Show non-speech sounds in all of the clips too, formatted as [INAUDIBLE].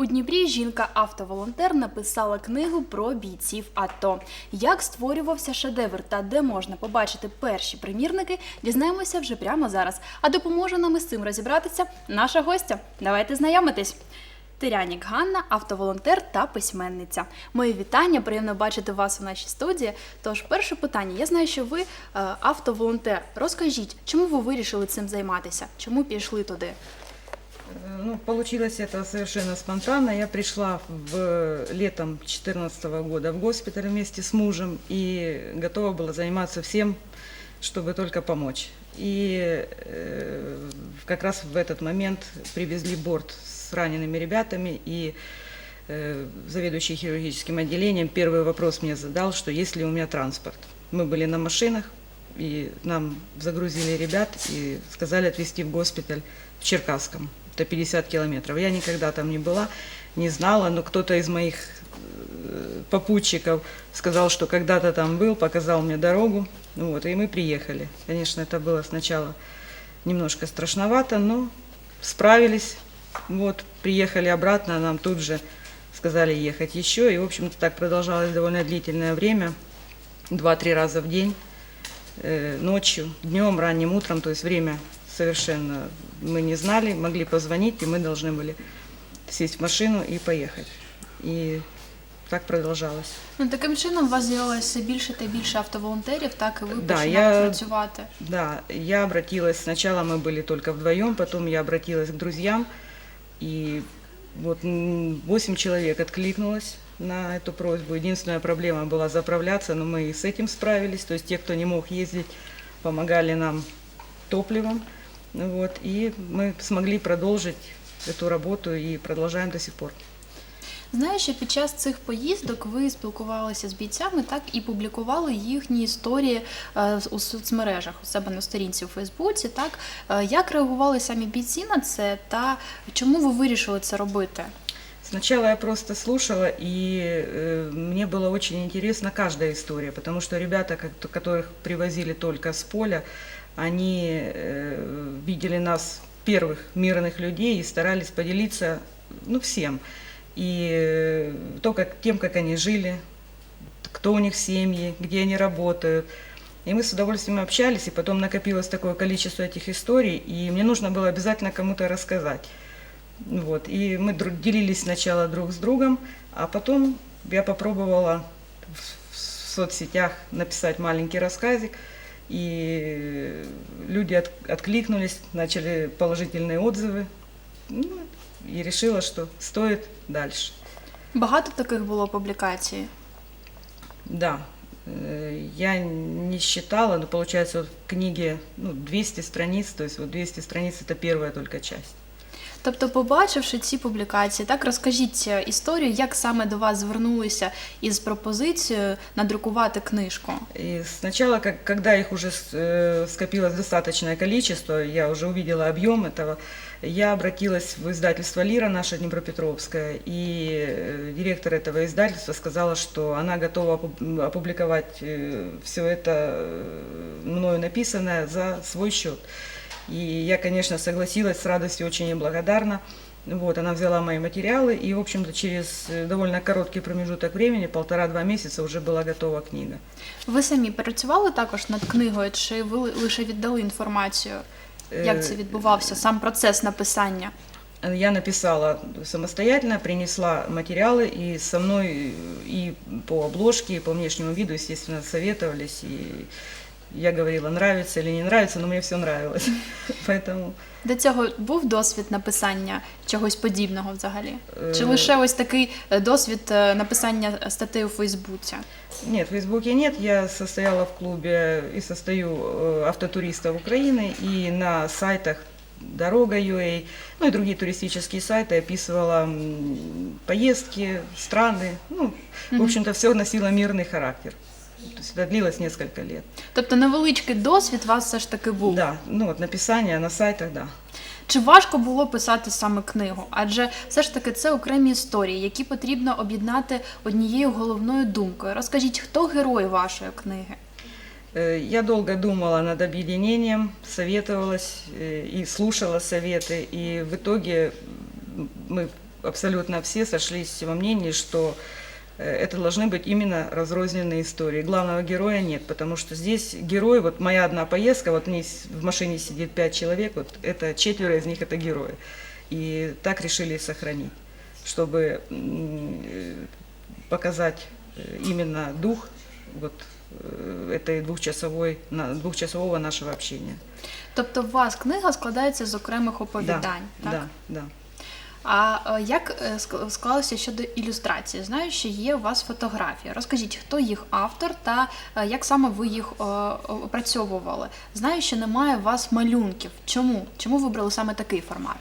У Дніпрі жінка-автоволонтер написала книгу про бійців АТО. Як створювався шедевр та де можна побачити перші примірники, дізнаємося вже прямо зараз. А допоможе нам із цим розібратися наша гостя. Давайте знайомитись. Тирянік Ганна, автоволонтер та письменниця. Мої вітання, приємно бачити вас у нашій студії. Тож, перше питання. Я знаю, що ви е, автоволонтер. Розкажіть, чому ви вирішили цим займатися? Чому пішли туди? Э, Ну, получилось это совершенно спонтанно. Я пришла в летом 2014 года в госпиталь вместе с мужем и готова была заниматься всем, чтобы только помочь. И э, как раз в этот момент привезли борт с ранеными ребятами, и э, заведующий хирургическим отделением первый вопрос мне задал, что есть ли у меня транспорт. Мы были на машинах, и нам загрузили ребят и сказали отвезти в госпиталь в Черкасском. Это 50 километров. Я никогда там не была, не знала, но кто-то из моих э, попутчиков сказал, что когда-то там был, показал мне дорогу, ну вот, и мы приехали. Конечно, это было сначала немножко страшновато, но справились. Вот, приехали обратно, нам тут же сказали ехать еще, и, в общем-то, так продолжалось довольно длительное время, два-три раза в день, э, ночью, днем, ранним утром, то есть время совершенно мы не знали, могли позвонить, и мы должны были сесть в машину и поехать. И так продолжалось. Ну таким чином у вас з'явилося все більше та більше автоволонтерів, так і ви Да, починали я- працювати. Да, я обратилась, сначала мы были только вдвоем, потом я обратилась к друзьям, и вот м, восемь человек откликнулось на эту просьбу. Единственная проблема была заправляться, но мы и с этим справились, то есть те, кто не мог ездить, помогали нам топливом, Ну вот, и мы смогли продолжить эту работу и продолжаем до сих пор. Знаю, що під час цих поїздок ви спілкувалися з бійцями, так і публікували їхні історії е, у соцмережах у себе на сторінці у Фейсбуці. Так Е, як реагували самі бійці на це, та чому ви вирішили це робити? Сначала я просто слушала, и э, мне было очень интересна каждая история, потому что ребята, как- которых привозили только с поля, они э, видели нас первых мирных людей и старались поделиться ну, всем. И э, то, как, тем, как они жили, кто у них семьи, где они работают. И мы с удовольствием общались, и потом накопилось такое количество этих историй, и мне нужно было обязательно кому-то рассказать. Вот. И мы делились сначала друг с другом, а потом я попробовала в соцсетях написать маленький рассказик, и люди от- откликнулись, начали положительные отзывы, ну, и решила, что стоит дальше. Багато таких було публікацій. Да, э, я не считала, но получается вот в книге ну, 200 страниц, то есть вот 200 страниц это первая только часть. Тобто, побачивши ці публікації, так розкажіть е, історію, як саме до вас звернулися із пропозицією надрукувати книжку. И сначала, как, когда их уже с- э, скопилось достаточное количество, я уже увидела объем этого, я обратилась в издательство «Лира» наше Днепропетровское, и э, директор этого издательства сказала, что она готова опу- опубликовать все это э, мною написанное за свой счет. И я, конечно, согласилась с радостью, очень ей благодарна. Вот, она взяла мои материалы, и, в общем-то, через э, довольно короткий промежуток времени, полтора-два месяца, уже была готова книга. Ви самі працювали також над книгою, чи ви ли- лише віддали інформацію? Як це Э, відбувався, сам процес написання? Я написала самостоятельно, принесла материалы, и со мной э, и по обложке, и по внешнему виду, естественно, советовались. И я говорила, нравится или не нравится, но мне все нравилось. [LAUGHS] Поэтому До цього був досвід написання чогось подібного взагалі? Чи Е, лише ось такий е, досвід е, написання статей у Фейсбуці? нет, в Фейсбуке нет. Я состояла в клубе и состою э, автотуристов Украины, и на сайтах Дорога.ua, ну и другие туристические сайты описывала м, поездки, страны. Ну, в Мгм. общем-то, все носило мирный характер. То есть это длилось несколько лет. Тобто невеличкий досвід у вас все ж таки був. Да, ну вот написание на сайтах, да. Чи важко було писати саме книгу? Адже все ж таки це окремі історії, які потрібно об'єднати однією головною думкою. Розкажіть, хто герой вашої книги? Э, Я долго думала над объединением, советовалась э, и слушала советы, и в итоге м, мы абсолютно все сошлись во мнении, что э, это должны быть именно разрозненные истории. Главного героя нет, потому что здесь герой, вот моя одна поездка, вот мне с- в машине сидит пять человек, вот это четверо из них это герои. И так решили сохранить, чтобы м, э, показать э, именно дух вот э, этой двухчасовой, на- двухчасового нашего общения. Тобто, у вас книга складається з окремих оповідань, так? Да, да. А е, як е, ск- склалося щодо ілюстрації? Знаю, що є у вас фотографії. Розкажіть, хто їх автор та е, як саме ви їх е, опрацьовували? Знаю, що немає у вас малюнків. Чому? Чому вибрали саме такий формат?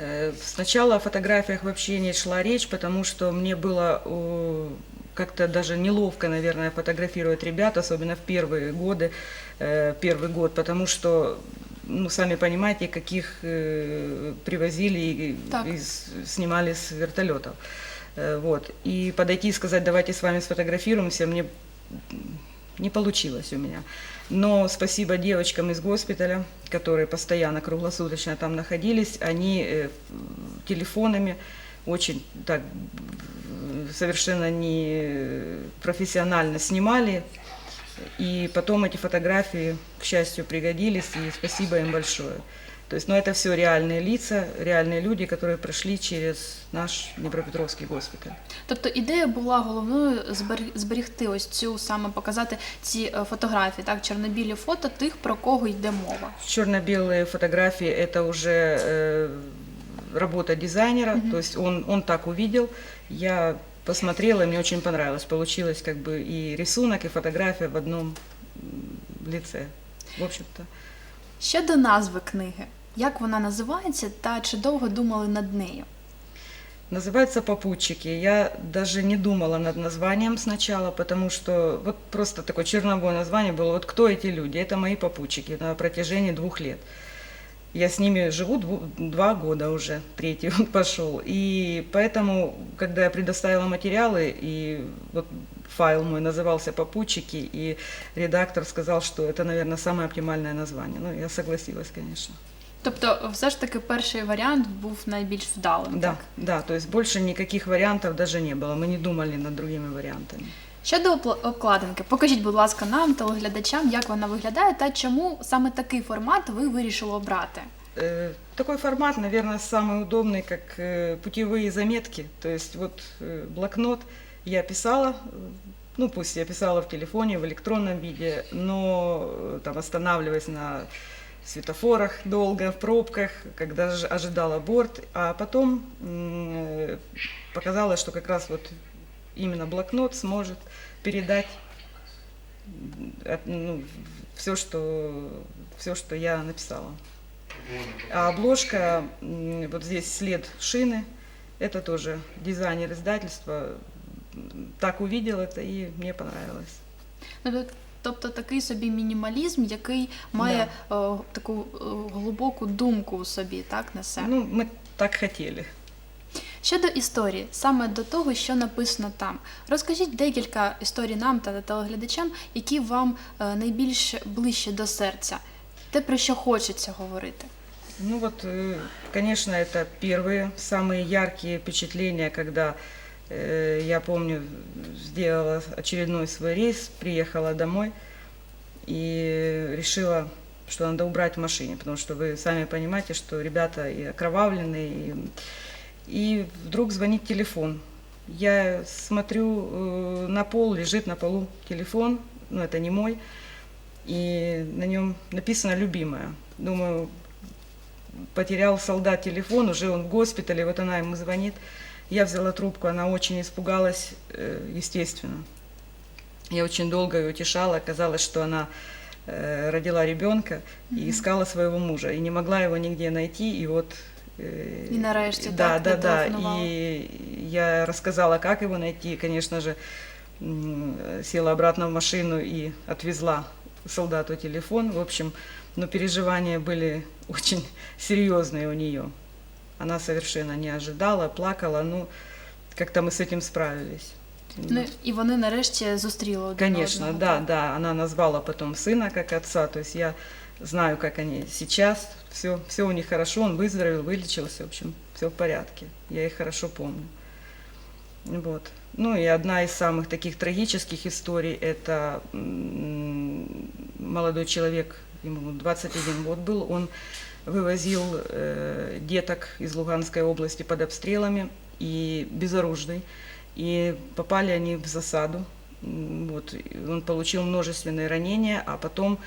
Э, Сначала о фотографиях вообще не шла речь, потому что мне было э, как-то даже неловко, наверное, фотографировать ребят, особенно в первые годы, э, первый год, потому что, ну, сами понимаете, каких э, привозили и, Так. и снимали с вертолетов. Э, Вот. И подойти и сказать, давайте с вами сфотографируемся, мне не получилось у меня. Но спасибо девочкам из госпиталя, которые постоянно, круглосуточно там находились, они э, телефонами очень так совершенно не профессионально снимали. И потом эти фотографии, к счастью, пригодились, и спасибо им большое. То есть, ну, это все реальные лица, реальные люди, которые прошли через наш Днепропетровский госпиталь. Тобто ідея була головною збер- зберегти ось цю саме показати ці е, фотографії, так чорнобілі фото тих, про кого йде мова. Черно-белые фотографии – это уже э, работа дизайнера, то есть он, он так увидел, я посмотрела, и мне очень понравилось. Получилось как бы и рисунок, и фотография в одном м, лице. В общем-то, Щодо назви книги, як вона називається та чи довго думали над нею? Называется «Попутчики». Я даже не думала над названием сначала, потому что вот просто такое черновое название было. Вот кто эти люди? Это мои попутчики на протяжении двух лет. Я с ними живу дву- два года уже, третий вот [LAUGHS] пошел. И поэтому, когда я предоставила материалы, и вот файл мой назывался «Попутчики», и редактор сказал, что это, наверное, самое оптимальное название. Ну, я согласилась, конечно. Тобто, все ж таки, перший варіант був найбільш вдалим. Да, Так? да, то есть больше никаких вариантов даже не было. Мы не думали над другими вариантами. Щодо опла- обкладинки, покажіть, будь ласка, нам, телеглядачам, як вона виглядає та чому саме такий формат ви вирішили обрати. Э, Такой формат, наверное, самый удобный, как э, путевые заметки. То есть вот э, блокнот я писала, э, ну пусть я писала в телефоне, в электронном виде, но э, там останавливаясь на светофорах долго, в пробках, когда ж- ожидала борт, а потом м, э, показалось, что как раз вот именно блокнот сможет передать все, что, все, что я написала. А обложка, м, вот здесь след шины, это тоже дизайнер издательства м, так увидел это и мне понравилось. Ну, тоб- Тобто такий собі мінімалізм, який має е, таку е, глибоку думку у собі, так несе. Ну, мы так хотели. Щодо історії, саме до того, що написано там. Розкажіть декілька історій нам та телеглядачам, які вам е, найбільш ближче до серця, те, про що хочеться говорити. Ну вот, э, конечно, это первые, самые яркие впечатления, когда э, я помню, сделала очередной свой рейс, приехала домой и решила, что надо убрать в машине, потому что вы сами понимаете, что ребята и окровавленные, и, и вдруг звонит телефон. Я смотрю, э, на пол лежит на полу телефон, ну это не мой, и на нем написано «любимая». Думаю, потерял солдат телефон, уже он в госпитале, вот она ему звонит. Я взяла трубку, она очень испугалась, э, естественно. Я очень долго ее утешала, оказалось, что она э, родила ребенка и искала своего мужа, и не могла его нигде найти, и вот... э, И нарешті, да, так, да, да, зателефонувала. и я рассказала, как его найти, конечно же, м, села обратно в машину и отвезла солдату телефон, в общем, но переживания были [LAUGHS] очень серьезные у нее. Она совершенно не ожидала, плакала, ну, как-то мы с этим справились. Ну і вони нарешті зустріли один Конечно, одного. да, так? да, она назвала потом сына как отца, то есть я знаю, как они сейчас, все, все у них хорошо, он выздоровел, вылечился, в общем, все в порядке, я их хорошо помню. Вот. Ну и одна из самых таких трагических историй, это молодой человек, ему 21 год был, он вывозил э, деток из Луганской области под обстрелами и безоружный. И попали они в засаду. Вот, он получил множественные ранения, а потом,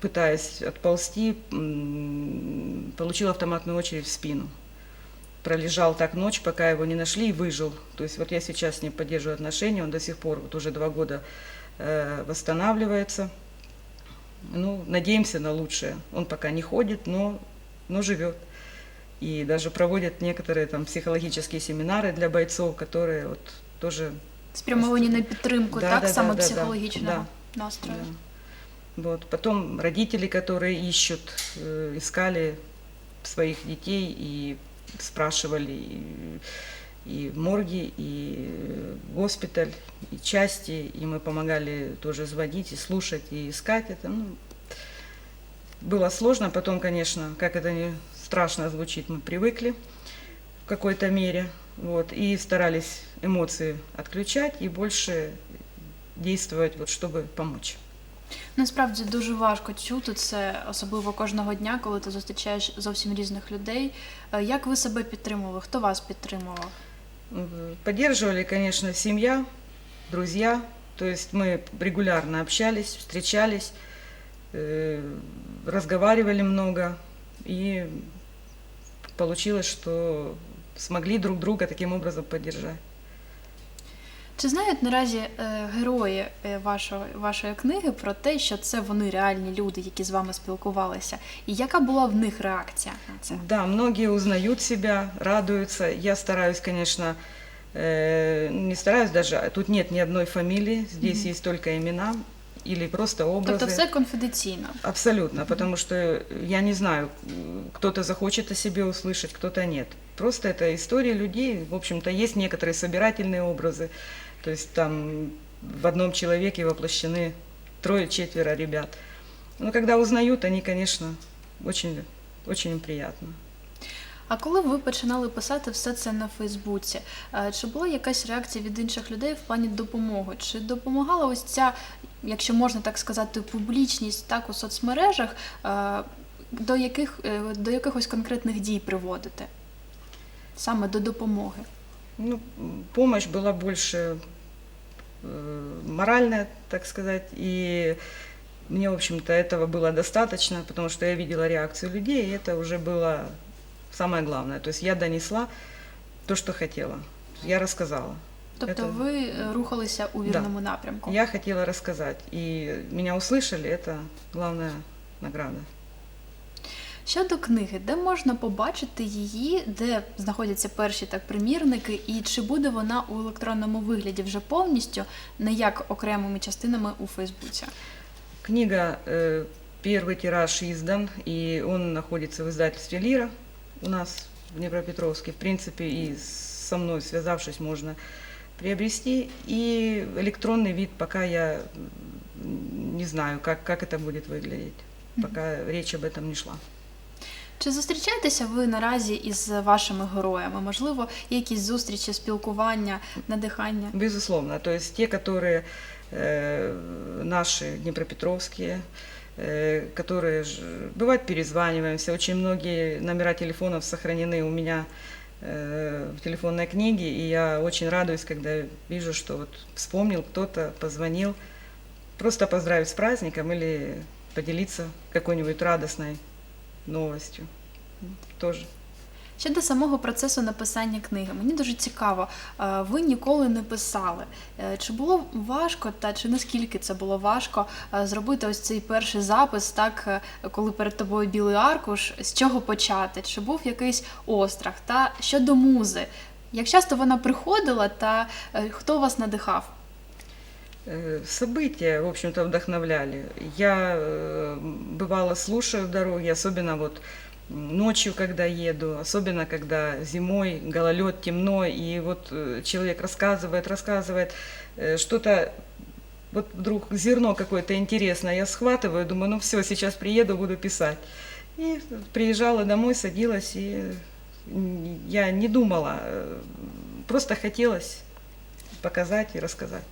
пытаясь отползти, м, получил автоматную очередь в спину. Пролежал так ночь, пока его не нашли и выжил. То есть вот я сейчас с ним поддерживаю отношения, он до сих пор, вот уже два года э, восстанавливается. Ну, надеемся на лучшее. Он пока не ходит, но, но живет. И даже проводят некоторые там психологические семинары для бойцов, которые вот тоже Спрямовані на підтримку, Да, так, да, саме да, да, да. психологічного настрою. Да. Вот. Потом родители, которые ищут, э, искали своих детей и спрашивали и, в морге, и в госпиталь, и части, и мы помогали тоже звонить и слушать, и искать это. Ну, было сложно, потом, конечно, как это не страшно звучит, мы привыкли в какой-то мере, вот, и старались эмоции отключать и больше действовать, вот, чтобы помочь. Насправді дуже важко чути це, особливо кожного дня, коли ти зустрічаєш зовсім різних людей. Е, Як ви себе підтримували? Хто вас підтримував? Э, Поддерживали, конечно, семья, друзья. То есть мы регулярно общались, встречались, э, разговаривали много. И получилось, что смогли друг друга таким образом поддержать. Чи знають наразі е, герої е, вашого, вашої книги про те, що це вони реальні люди, які з вами спілкувалися? І яка була в них реакція на це? Да, многие узнают себя, радуются. Я стараюсь, конечно, э, не стараюсь даже, а тут нет ни одной фамилии, здесь Мгм. есть только имена или просто образы. Тобто все конфіденційно. Абсолютно, потому что я не знаю, м, кто-то захочет о себе услышать, кто-то нет. Просто это история людей, в общем-то, есть некоторые собирательные образы, то есть там в одном человеке воплощены трое-четверо ребят. Но когда узнают, они, конечно, очень, очень приятно. А коли ви починали писати все це на Фейсбуці, е, чи була якась реакція від інших людей в плані допомоги? Чи допомагала ось ця, якщо можна так сказати, публічність так у соцмережах, е, до яких е, до якихось конкретних дій приводити? Саме до допомоги? Ну, помощь была больше э, моральная, так сказать, и мне, в общем-то, этого было достаточно, потому что я видела реакцию людей, и это уже было самое главное. То есть я донесла то, что хотела. Я рассказала. Тобто Это- ви рухалися у вірному напрямку? Я хотела рассказать, и меня услышали, это главная награда. Щодо книги, де можна побачити її, де знаходяться перші так примірники, і чи буде вона у електронному вигляді вже повністю, не як окремими частинами у Фейсбуці? Книга, э, первый тираж издан, и он находится в издательстве «Лира» у нас в Днепропетровске. В принципе, и со мной связавшись, можно приобрести. И электронный вид пока я м, не знаю, как, как это будет выглядеть. Пока речь об этом не шла. Чи зустрічаєтеся ви наразі із вашими героями? Можливо, є якісь зустрічі, спілкування, надихання? Безусловно. То есть те, которые э, наши днепропетровские, э, которые ж- бывает перезваниваемся, очень многие номера телефонов сохранены у меня э, в телефонной книге, и я очень радуюсь, когда вижу, что вот вспомнил кто-то, позвонил, просто поздравить с праздником или поделиться какой-нибудь радостной новостью. Тоже. Щодо самого процесу написання книги, мені дуже цікаво. е, Ви ніколи не писали. Е, Чи було важко, та чи наскільки це було важко е, зробити ось цей перший запис, так коли перед тобою білий аркуш, з чого почати? Чи був якийсь острах? Та щодо музи, як часто вона приходила, та хто вас надихав? Э, События, в общем-то, вдохновляли. Я э, бывало слушаю в дороге, особенно вот ночью, когда еду, особенно когда зимой, гололед, темно, и вот э, человек рассказывает, рассказывает, что-то вот вдруг зерно какое-то интересное, я схватываю, думаю, ну все, сейчас приеду, буду писать. И приезжала домой, садилась, и я не думала, просто хотелось показать и рассказать.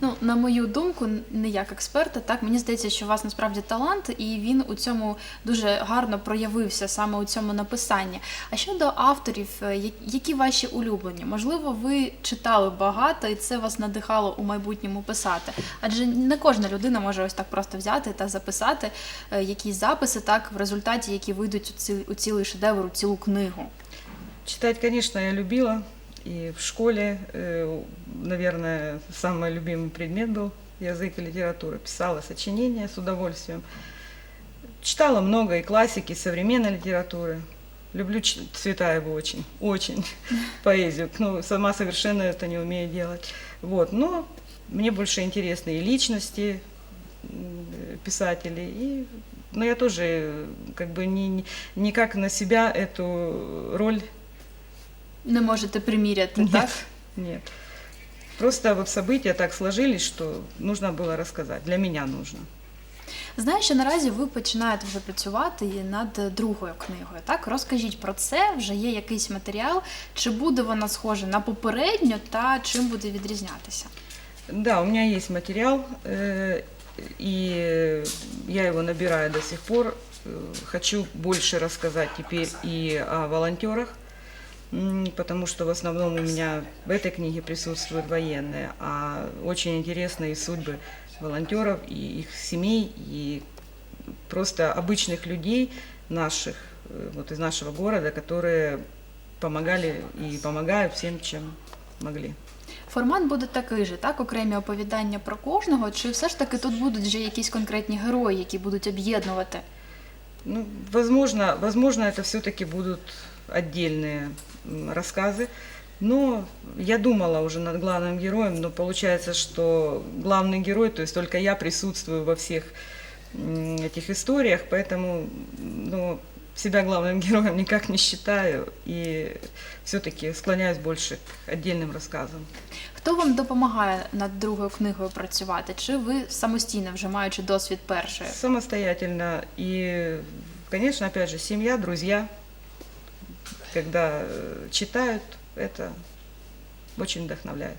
Ну, на мою думку, не як експерта, так мені здається, що у вас насправді талант, і він у цьому дуже гарно проявився саме у цьому написанні. А щодо авторів, е, які ваші улюблені? Можливо, ви читали багато, і це вас надихало у майбутньому писати. Адже не кожна людина може ось так просто взяти та записати е, якісь записи, так в результаті, які вийдуть у, цілий шедевр, у цілу книгу. Читать, конечно, я любила. И в школе, э, наверное, самый любимый предмет был язык и литература. Писала сочинения с удовольствием. Читала много и классики, и современной литературы. Люблю Цветаеву очень, очень [LAUGHS] поэзию. Ну, сама совершенно это не умею делать. Вот, но мне больше интересны и личности писателей, и но я тоже э, как бы не, не- никак на себя эту роль Не можете приміряти, Нет. так? Нет. Просто вот события так сложились, что нужно было рассказать. Для меня нужно. Знаю, що наразі ви починаєте вже працювати і над другою книгою. Так, розкажіть про це. Вже є якийсь матеріал, чи буде вона схожа на попередню, та чим буде відрізнятися? Да, у меня есть материал, э, и я его набираю до сих пор. Э, Хочу больше рассказать теперь и о волонтерах, м, потому что в основном у меня в этой книге присутствуют военные, а очень интересны и судьбы волонтеров, и их семей, и просто обычных людей наших, э, вот из нашего города, которые помогали и помогают всем, чем могли. Формат буде такий же, так, окремі оповідання про кожного, чи все ж таки тут будуть вже якісь конкретні герої, які будуть об'єднувати? Ну, возможно, возможно, это все-таки будут отдельные м, рассказы. Но я думала уже над главным героем, но получается, что главный герой, то есть только я присутствую во всех м, этих историях, поэтому ну, себя главным героем [LAUGHS] никак не считаю и все-таки склоняюсь больше к отдельным рассказам. Хто вам допомагає над другою книгою працювати? Чи ви самостійно, вже маючи досвід першої? Самостоятельно и, конечно, опять же, семья, друзья, когда э, читают, это очень вдохновляет.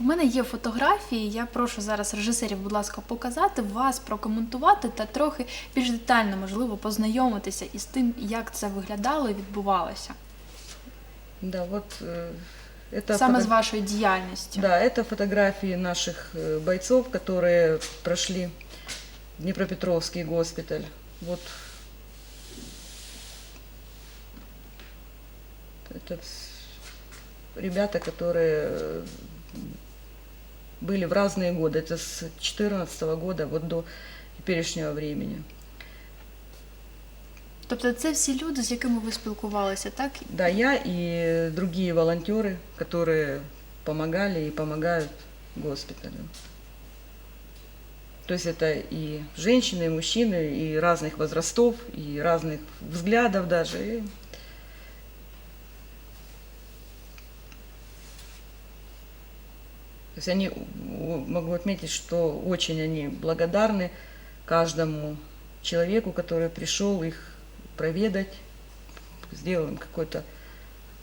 У мене є фотографії. Я прошу зараз режисерів, будь ласка, показати вас, прокоментувати та трохи більш детально, можливо, познайомитися із тим, як це виглядало і відбувалося Да, вот э, это саме фото- з вашою діяльністю. Да, это фотографии наших э, бойцов, которые прошли Днепропетровский госпиталь. Вот это с- ребята, которые э, были в разные годы. Это с 2014 года вот до теперешнего времени. Тобто це всі люди, з якими ви спілкувалися, так? Да, я и другие волонтеры, которые помогали и помогают госпиталю. То есть это и женщины, и мужчины, и разных возрастов, и разных взглядов даже. И есть они, у- могу отметить, что очень они благодарны каждому человеку, который пришел их проведать, сделал им какое-то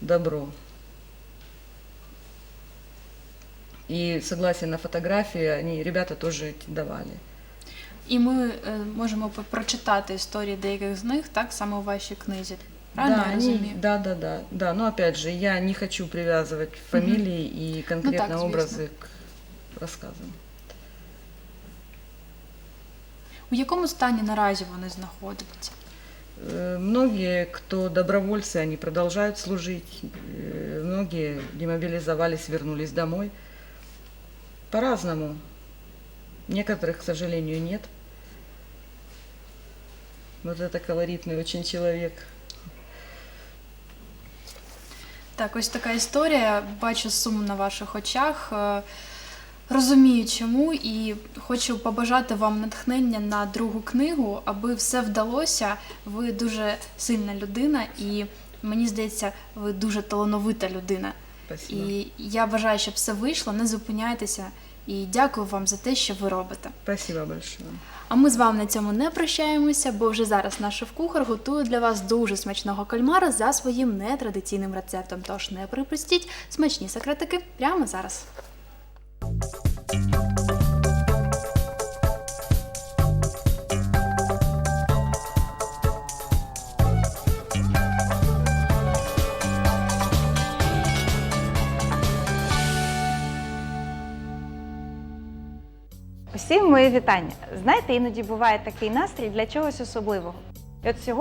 добро. И согласие на фотографии они, ребята тоже эти давали. І ми е, можемо по- прочитати історії деяких з них, так саме у вашій книзі. Правильно да, я они- розумію? да, да, да, да. Но опять же, я не хочу привязывать фамилии и конкретно Ну так, образы звісно. к рассказам. У якому стані наразі вони знаходяться? Э, Многие, кто добровольцы, они продолжают служить. Э, Многие демобилизовались, вернулись домой. По-разному. Некоторых, к сожалению, нет. Вот это колоритный очень человек. Так, ось така історія. Бачу сум на ваших очах. Е, Розумію, чому, і хочу побажати вам натхнення на другу книгу, аби все вдалося. Ви дуже сильна людина, і мені здається, ви дуже талановита людина. Спасибо. І я бажаю, щоб все вийшло. Не зупиняйтеся І дякую вам за те, що ви робите. Спасибо большое. А ми з вами на цьому не прощаємося, бо вже зараз наш шеф-кухар готує для вас дуже смачного кальмара за своїм нетрадиційним рецептом. Тож не припустіть смачні секретики прямо зараз. Мої вітання. Знаєте, іноді буває такий настрій для чогось особливого. І от сьогодні